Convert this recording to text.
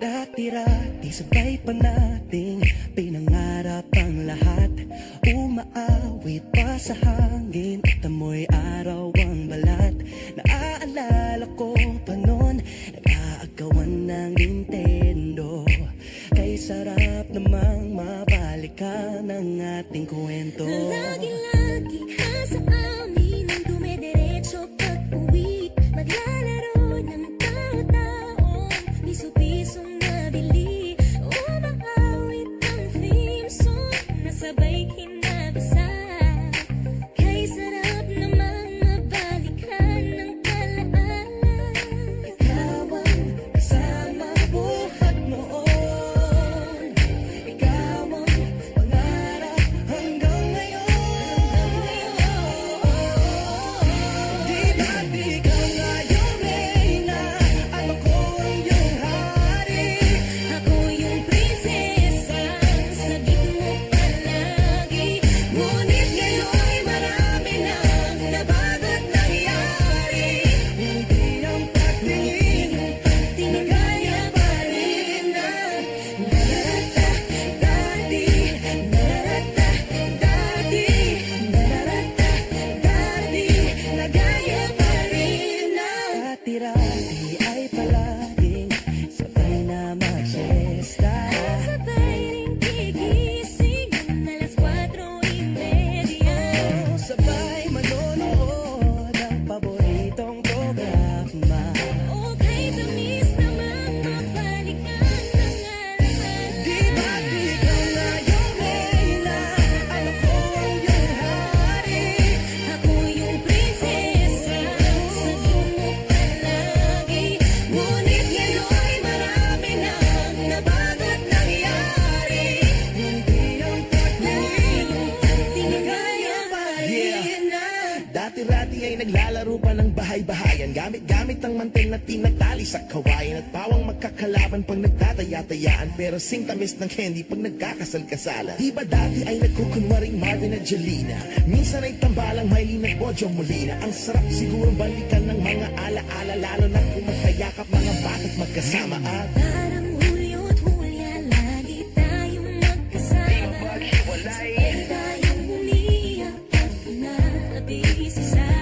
Dati-rati sabay pa nating pinangarap ang lahat. Umaawit pa sa hangin at amoy araw ang balat. Naaalala ko pa noon nag-aagawan ng Nintendo. Kay sarap namang mabalikan ang ating kwento. Lagi lang Dati-rati ay naglalaro pa ng bahay-bahayan. Gamit-gamit ang mantel na tinatali sa kawayan At pawang magkakalaban pag nagtataya-tayaan. Pero sing tamis ng candy pag nagkakasal-kasalan. Di ba dati ay nagkukunwaring Marvin at Jelena? Minsan ay tambalang Maylin at Bojo Molina. Ang sarap siguro balikan ng mga ala-ala Lalo na kung magkayakap mga bata't magkasama. At be sad.